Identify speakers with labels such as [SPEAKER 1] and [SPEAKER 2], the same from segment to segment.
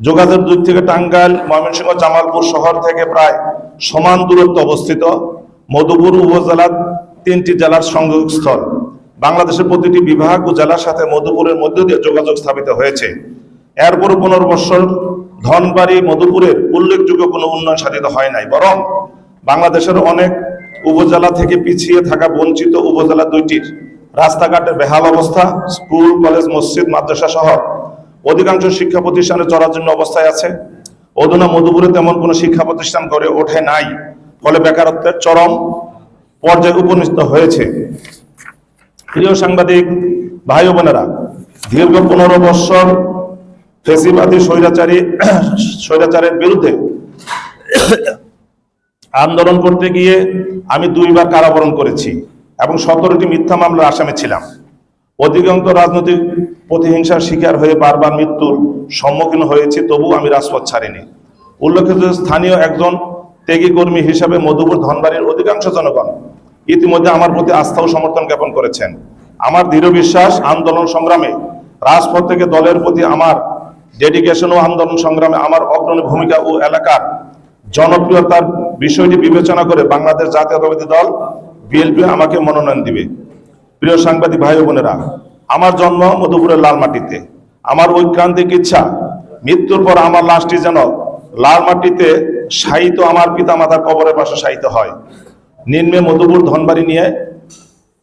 [SPEAKER 1] যোগাযোগ দিক থেকে টাঙ্গাইল, ময়মনসিংহ, জামালপুর শহর থেকে প্রায় সমান দূরত্ব অবস্থিত মধুপুর উপজেলা তিনটি জেলার সংযোগস্থল। বাংলাদেশের প্রতিটি বিভাগ ও জেলার সাথে মধুপুরের মধ্য দিয়ে যোগাযোগ স্থাপিত হয়েছে। এরপরও পনেরো ধনবাড়ি, মধুপুরের উল্লেখযোগ্য কোনো উন্নয়ন সাধিত হয় নাই, বরং বাংলাদেশের অনেক উপজেলা থেকে পিছিয়ে থাকা বঞ্চিত উপজেলা দুইটির রাস্তাঘাটের বেহাল অবস্থা, স্কুল, কলেজ, মসজিদ, মাদ্রাসা সহ অধিকাংশ শিক্ষা প্রতিষ্ঠানে জরাজীর্ণ অবস্থায় আছে। অধুনা মধুপুরে তেমন কোনো শিক্ষা প্রতিষ্ঠান গড়ে ওঠে নাই, ফলে বেকারত্বের চরম পর্যায়ে উপনীত হয়েছে। প্রিয় সাংবাদিক, ভাই বোনেরা, দীর্ঘ পনেরো বৎসর ফেসিবাদী স্বৈরাচারী, স্বৈরাচারের বিরুদ্ধে আন্দোলন করতে গিয়ে আমি দুইবার কারাবরণ করেছি এবং সতেরোটি মিথ্যা মামলার আসামে ছিলাম। অধিকাংশ রাজনৈতিক প্রতিহিংসার শিকার হয়ে বারবার মৃত্যুর সম্মুখীন হয়েছি তবু আমি রাজপথ ছাড়িনি। উল্লেখিত স্থানীয় একজন ত্যাগী কর্মী হিসাবে মধুপুর ধনবাড়ির অধিকাংশ জনগণ ইতিমধ্যে আমার প্রতি আস্থা ও সমর্থন জ্ঞাপন করেছেন। আমার দৃঢ় বিশ্বাস, আন্দোলন সংগ্রামে রাজপথ থেকে দলের প্রতি আমার ডেডিকেশন ও আন্দোলন সংগ্রামে আমার অগ্রণী ভূমিকা ও এলাকার জনপ্রিয়তার বিষয়টি বিবেচনা করে বাংলাদেশ জাতীয়তাবাদী দল বিএলপি আমাকে মনোনয়ন দিবে। প্রিয় সাংবাদিক ভাই বোনেরা, আমার জন্ম মধুপুরের লাল মাটিতে আমার ঐক্রান্তিক ইচ্ছা, মৃত্যুর পর আমার লাশটি যেন লাল মাটিতে শায়িত আমার পিতা মাতার কবরের পাশে শায়িত হয়। নিম্নে মধুপুর ধনবাড়ি নিয়ে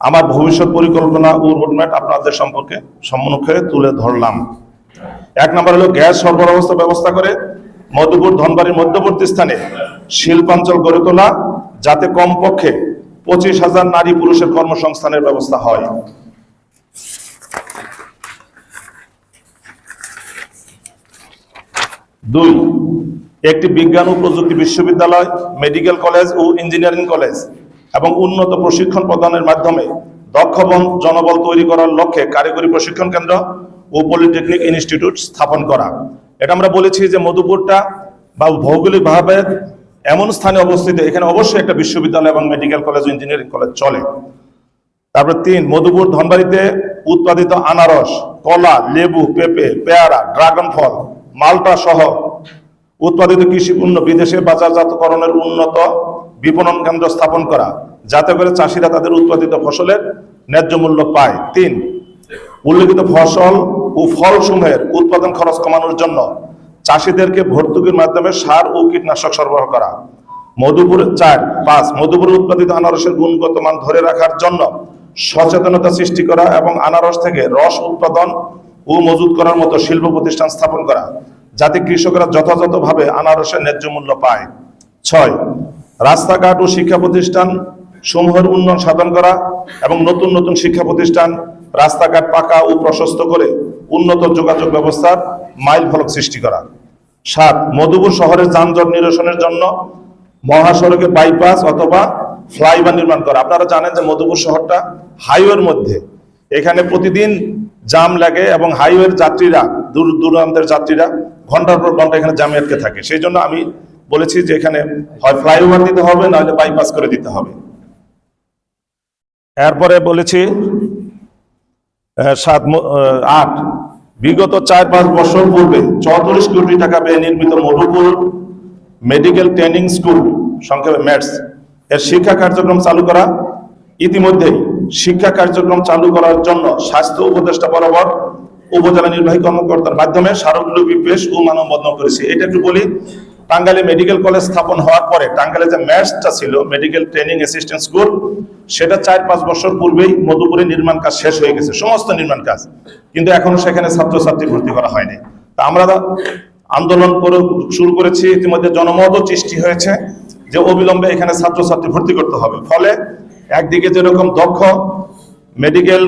[SPEAKER 1] আমার ভবিষ্যৎ পরিকল্পনা ও রোডম্যাপ আপনাদের সম্পর্কে সম্মুখে তুলে ধরলাম। এক নম্বর হলো গ্যাস সরবরাহ ব্যবস্থা করে মধুপুর ধনবাড়ির মধ্যবর্তী স্থানে শিল্পাঞ্চল গড়ে তোলা, যাতে কমপক্ষে পঁচিশ হাজার নারী পুরুষের কর্মসংস্থানের ব্যবস্থা হয়। দুই, একটি বিজ্ঞান ও প্রযুক্তি বিশ্ববিদ্যালয়, মেডিকেল কলেজ ও ইঞ্জিনিয়ারিং কলেজ এবং উন্নত প্রশিক্ষণ প্রদানের মাধ্যমে দক্ষ জনবল তৈরি করার লক্ষ্যে কারিগরি প্রশিক্ষণ কেন্দ্র ও পলিটেকনিক ইনস্টিটিউট স্থাপন করা। এটা আমরা বলেছি যে মধুপুরটা বা ভৌগোলিকভাবে এমন স্থানে অবস্থিত, এখানে অবশ্যই একটা বিশ্ববিদ্যালয় এবং মেডিকেল কলেজ ইঞ্জিনিয়ারিং কলেজ চলে। তারপর তিন, মধুপুর, ধনবাড়িতে উৎপাদিত আনারস, কলা, লেবু, পেঁপে, পেয়ারা, ড্রাগন ফল, মালটা সহ উৎপাদিত কৃষি পণ্য বিদেশে বাজারজাতকরণের উন্নত বিপণন কেন্দ্র স্থাপন করা, যাতে করে চাষিরা তাদের উৎপাদিত ফসলের ন্যায্য মূল্য পায়। তিন, উল্লেখিত ফসল ও ফল সমূহের উৎপাদন খরচ কমানোর জন্য চাষিদেরকে ভর্তুকির মাধ্যমে সার ও কীটনাশক সরবরাহ করা। মধুপুর চার পাঁচ, মধুপুরে উৎপাদিত আনারসের গুণগত মান ধরে রাখার জন্য সচেতনতা সৃষ্টি করা এবং আনারস থেকে রস উৎপাদন ও মজুত করার মতো শিল্প প্রতিষ্ঠান স্থাপন করা, যাতে কৃষকরা যথাযথভাবে আনারসের ন্যায্য মূল্য পায়। ছয়, রাস্তাঘাট ও শিক্ষা প্রতিষ্ঠান সমূহের উন্নয়ন সাধন করা এবং নতুন নতুন শিক্ষা প্রতিষ্ঠান, রাস্তাঘাট পাকা ও প্রশস্ত করে উন্নত যোগাযোগ ব্যবস্থার মাইল ফলক সৃষ্টি করা। সাত, মধুপুর শহরের যানজট নিরসনের জন্য মহাসড়কে বাইপাস অথবা ফ্লাইওভার নির্মাণ করা। আপনারা জানেন যে মধুপুর শহরটা হাইওয়ের মধ্যে। এখানে প্রতিদিন জাম লাগে এবং হাইওয়ের যাত্রীরা, দূর দূরান্তের যাত্রীরা ঘণ্টার পর ঘণ্টা এখানে জামে আটকে থাকে। সেই জন্য আমি বলেছি যে এখানে হয় ফ্লাইওভার দিতে হবে, নাহলে বাইপাস করে দিতে হবে। এরপরে বলেছি সাত আট বিগত চার পাঁচ বছর পূর্বে চৌত্রিশ কোটি টাকা ব্যয় নির্মিত মধুপুর মেডিকেল ট্রেনিং স্কুল, সংক্ষেপে ম্যাটস, এর শিক্ষা কার্যক্রম চালু করা। ইতিমধ্যে শিক্ষা কার্যক্রম চালু করার জন্য স্বাস্থ্য উপদেষ্টা বরাবর উপজেলা নির্বাহী কর্মকর্তার মাধ্যমে স্মারকলিপি পেশ ও মানববন্ধন করেছে। এটা একটু বলি টাঙ্গাইলে মেডিকেল কলেজ স্থাপন হওয়ার পরে টাঙ্গাইলে যে ম্যাচটা ছিল মেডিকেল ট্রেনিং অ্যাসিস্ট্যান্ট স্কুল সেটা চার পাঁচ বছর পূর্বেই মধুপুরে নির্মাণ কাজ শেষ হয়ে গেছে, সমস্ত নির্মাণ কাজ। কিন্তু এখনও সেখানে ছাত্রছাত্রী ভর্তি করা হয়নি। তা আমরা আন্দোলন করে শুরু করেছি, ইতিমধ্যে জনমতও সৃষ্টি হয়েছে যে অবিলম্বে এখানে ছাত্রছাত্রী ভর্তি করতে হবে। ফলে একদিকে যেরকম দক্ষ মেডিকেল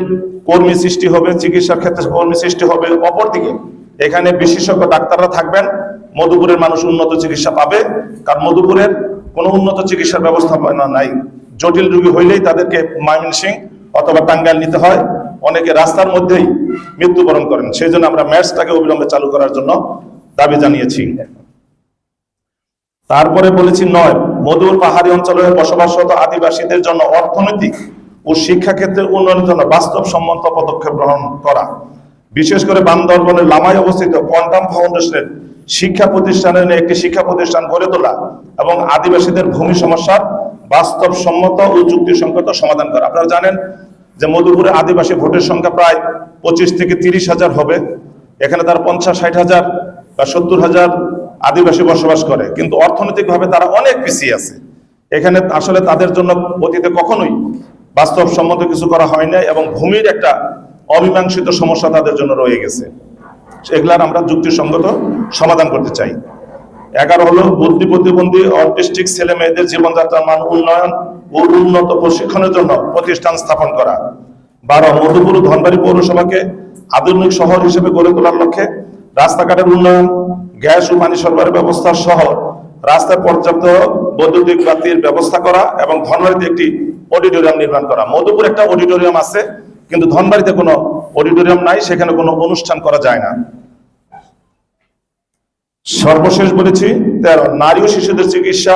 [SPEAKER 1] কর্মী সৃষ্টি হবে, চিকিৎসার ক্ষেত্রে কর্মী সৃষ্টি হবে, অপরদিকে এখানে বিশেষজ্ঞ ডাক্তাররা থাকবেন। মধুপুরের মানুষ উন্নত চিকিৎসা পাবে, কারণ মধুপুরের কোনো উন্নত চিকিৎসার ব্যবস্থাপনা নাই। জটিল রোগী হইলেই তাদেরকে ময়মনসিং অথবা টাঙ্গাইল নিতে হয়। অনেকে রাস্তার মধ্যেই মৃত্যুবরণ করেন। সেই জন্য আমরা ম্যাচটাকে অবিলম্বে চালু করার জন্য দাবি জানিয়েছি। তারপরে বলেছি নয়, মধুর পাহাড়ি অঞ্চলে বসবাসরত আদিবাসীদের জন্য অর্থনৈতিক ও শিক্ষা ক্ষেত্রে উন্নয়নের জন্য বাস্তব বাস্তবসম্মত পদক্ষেপ গ্রহণ করা। বিশেষ করে বান্দরবনের লামায় অবস্থিত কোয়ান্টাম ফাউন্ডেশনের শিক্ষা প্রতিষ্ঠানের একটি শিক্ষা প্রতিষ্ঠান গড়ে তোলা এবং আদিবাসীদের ভূমি সমস্যার বাস্তবসম্মত ও যুক্তিসঙ্গত সমাধান করা। আপনারা জানেন যে মধুপুরে আদিবাসী ভোটের সংখ্যা প্রায় পঁচিশ থেকে তিরিশ হাজার হবে। এখানে তার পঞ্চাশ, ষাট হাজার বা সত্তর হাজার আদিবাসী বসবাস করে। কিন্তু অর্থনৈতিকভাবে তারা অনেক পিছিয়ে আছে। এখানে আসলে তাদের জন্য অতীতে কখনোই বাস্তবসম্মত কিছু করা হয় না এবং ভূমির একটা অমীমাংসিত সমস্যা তাদের জন্য রয়ে গেছে। এগুলার আমরা যুক্তিসঙ্গত সমাধান করতে চাই। এগারো হলো বুদ্ধি প্রতিবন্ধী, অটিস্টিক ছেলে মেয়েদের জীবনযাত্রার মান উন্নয়ন ও উন্নত প্রশিক্ষণের জন্য প্রতিষ্ঠান স্থাপন করা। বারো, মধুপুর ধনবাড়ি পৌরসভাকে আধুনিক শহর হিসেবে গড়ে তোলার লক্ষ্যে রাস্তাঘাটের উন্নয়ন, গ্যাস ও পানি সরবরাহ ব্যবস্থা সহ রাস্তায় পর্যাপ্ত বৈদ্যুতিক বাতির ব্যবস্থা করা এবং ধনবাড়িতে একটি অডিটোরিয়াম নির্মাণ করা। মধুপুর একটা অডিটোরিয়াম আছে কিন্তু ধনবাড়িতে কোনো অডিটোরিয়াম নাই, সেখানে কোনো অনুষ্ঠান করা যায় না। সর্বশেষ বলেছি, তেরো, নারী ও শিশুদের চিকিৎসা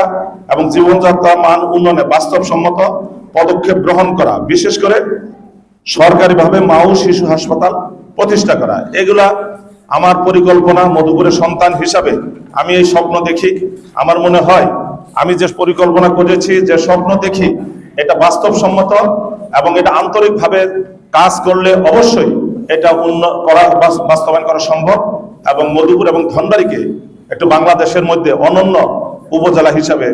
[SPEAKER 1] এবং জীবনযাত্রা মান উন্নয়নে বাস্তবসম্মত পদক্ষেপ গ্রহণ করা, বিশেষ করে সরকারিভাবে মা ও শিশু হাসপাতাল প্রতিষ্ঠা করা। এগুলা আমার পরিকল্পনা মধুপুরের সন্তান হিসাবে আমি এই স্বপ্ন দেখি। আমার মনে হয়, আমি যে পরিকল্পনা করেছি, যে স্বপ্ন দেখি, এটা বাস্তবসম্মত এবং এটা আন্তরিকভাবে কাজ করলে অবশ্যই এটা উন্ন, করা বাস্তবায়ন করা সম্ভব এবং মধুপুর এবং ধনবাড়িকে একটু বাংলাদেশের মধ্যে অনন্য উপজেলা হিসাবে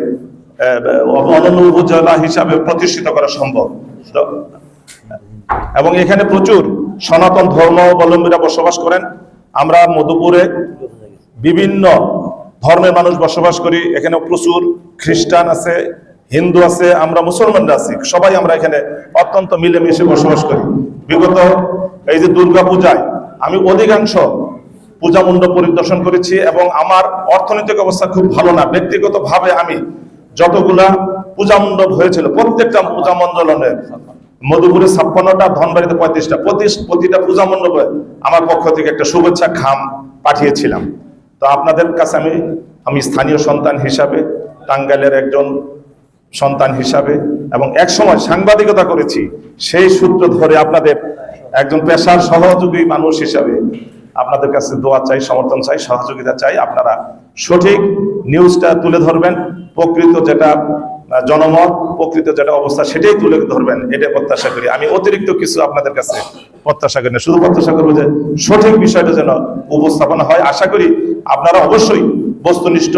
[SPEAKER 1] অনন্য উপজেলা হিসাবে প্রতিষ্ঠিত করা সম্ভব। এবং এখানে প্রচুর সনাতন ধর্মাবলম্বীরা বসবাস করেন। আমরা মধুপুরে বিভিন্ন ধর্মের মানুষ বসবাস করি। এখানে প্রচুর খ্রিস্টান আছে হিন্দু আছে, আমরা মুসলমানরা আছি, সবাই আমরা এখানে অত্যন্ত মিলেমিশে বসবাস করি। বিগত এই যে দুর্গা পূজায় আমি অধিকাংশ পূজা মণ্ডপ পরিদর্শন করেছি এবং আমার অর্থনৈতিক অবস্থা খুব ভালো না। ব্যক্তিগতভাবে আমি যতগুলা পূজা মণ্ডপ হয়েছিল, প্রত্যেকটা পূজা মণ্ডলনে মধুপুরে ছাপ্পান্নটা, ধনবাড়িতে পঁয়ত্রিশটা প্রতি প্রতিটা পূজা মণ্ডপে আমার পক্ষ থেকে একটা শুভেচ্ছা খাম পাঠিয়েছিলাম। তো আপনাদের কাছে আমি আমি স্থানীয় সন্তান হিসাবে টাঙ্গাইলের একজন সন্তান হিসাবে এবং এক সময় সাংবাদিকতা করেছি, সেই সূত্র ধরে আপনাদের একজন পেশার সহযোগী মানুষ হিসাবে আপনাদের কাছে দোয়া চাই, সমর্থন চাই, সহযোগিতা চাই। আপনারা সঠিক নিউজটা তুলে ধরবেন, প্রকৃত যেটা জনমত, প্রকৃত যেটা অবস্থা সেটাই তুলে ধরবেন এটা প্রত্যাশা করি। আমি অতিরিক্ত কিছু আপনাদের কাছে প্রত্যাশা করি না, শুধু প্রত্যাশা করব যে সঠিক বিষয়টা যেন উপস্থাপনা হয়। আশা করি আপনারা অবশ্যই বস্তুনিষ্ঠ